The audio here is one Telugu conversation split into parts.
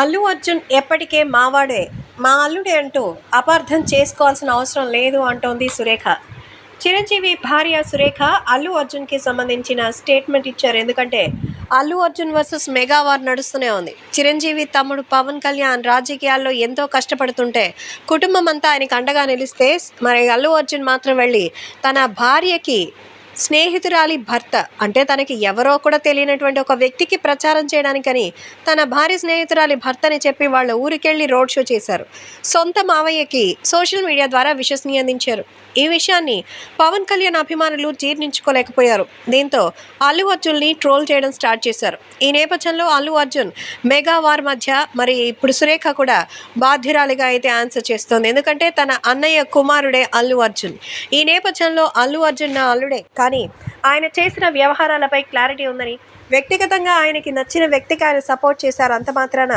అల్లు అర్జున్ ఎప్పటికే మావాడే మా అల్లుడే అంటూ అపార్థం చేసుకోవాల్సిన అవసరం లేదు అంటోంది సురేఖ. చిరంజీవి భార్య సురేఖ అల్లు అర్జున్కి సంబంధించిన స్టేట్మెంట్ ఇచ్చారు. ఎందుకంటే Allu Arjun versus mega war నడుస్తూనే ఉంది. చిరంజీవి తమ్ముడు పవన్ కళ్యాణ్ రాజకీయాల్లో ఎంతో కష్టపడుతుంటే కుటుంబం అంతా ఆయనకు అండగా నిలిస్తే మరి అల్లు అర్జున్ మాత్రం వెళ్ళి తన భార్యకి స్నేహితురాలి భర్త అంటే తనకి ఎవరో కూడా తెలియనటువంటి ఒక వ్యక్తికి ప్రచారం చేయడానికని తన భార్య స్నేహితురాలి భర్తని చెప్పి వాళ్ళ ఊరికెళ్ళి రోడ్ షో చేశారు. సొంత మావయ్యకి సోషల్ మీడియా ద్వారా విశ్వసనీయ అందించారు. ఈ విషయాన్ని పవన్ కళ్యాణ్ అభిమానులు జీర్ణించుకోలేకపోయారు. దీంతో అల్లు అర్జున్ని ట్రోల్ చేయడం స్టార్ట్ చేశారు. ఈ నేపథ్యంలో అల్లు అర్జున్ మెగా వార్ మధ్య మరి ఇప్పుడు సురేఖ కూడా బాధ్యురాలిగా అయితే ఆన్సర్ చేస్తోంది. ఎందుకంటే తన అన్నయ్య కుమారుడే అల్లు అర్జున్. ఈ నేపథ్యంలో అల్లు అర్జున్ నా అల్లుడే. కానీ ఆయన చేసిన వ్యవహారాలపై క్లారిటీ ఉందని వ్యక్తిగతంగా ఆయనకి నచ్చిన వ్యక్తికి ఆయన సపోర్ట్ చేశారు. అంత మాత్రాన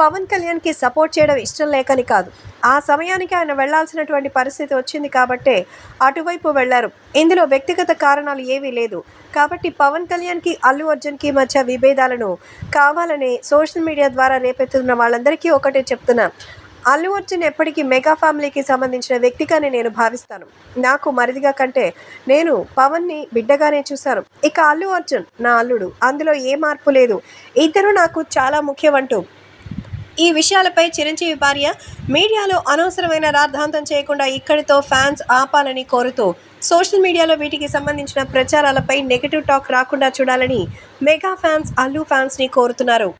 పవన్ కళ్యాణ్కి సపోర్ట్ చేయడం ఇష్టం లేకని కాదు. ఆ సమయానికి ఆయన వెళ్ళాల్సినటువంటి పరిస్థితి వచ్చింది కాబట్టే అటువైపు వెళ్ళారు. ఇందులో వ్యక్తిగత కారణాలు ఏవీ లేదు. కాబట్టి పవన్ కళ్యాణ్కి అల్లు అర్జున్కి మధ్య విభేదాలను కావాలని సోషల్ మీడియా ద్వారా రేపెత్తుతున్న వాళ్ళందరికీ ఒకటే చెప్తున్నా. అల్లు అర్జున్ ఎప్పటికీ మెగా ఫ్యామిలీకి సంబంధించిన వ్యక్తిగానే నేను భావిస్తాను. నాకు మరిదిగా కంటే నేను పవన్ని బిడ్డగానే చూశాను. ఇక అల్లు అర్జున్ నా అల్లుడు. అందులో ఏ మార్పు లేదు. ఇద్దరు నాకు చాలా ముఖ్యమంటూ. ఈ విషయాలపై చిరంజీవి భార్య మీడియాలో అనవసరమైన రాద్ధాంతం చేయకుండా ఇక్కడితో ఫ్యాన్స్ ఆపాలని కోరుతూ సోషల్ మీడియాలో వీటికి సంబంధించిన ప్రచారాలపై నెగిటివ్ టాక్ రాకుండా చూడాలని మెగా ఫ్యాన్స్ అల్లు ఫ్యాన్స్ని కోరుతున్నారు.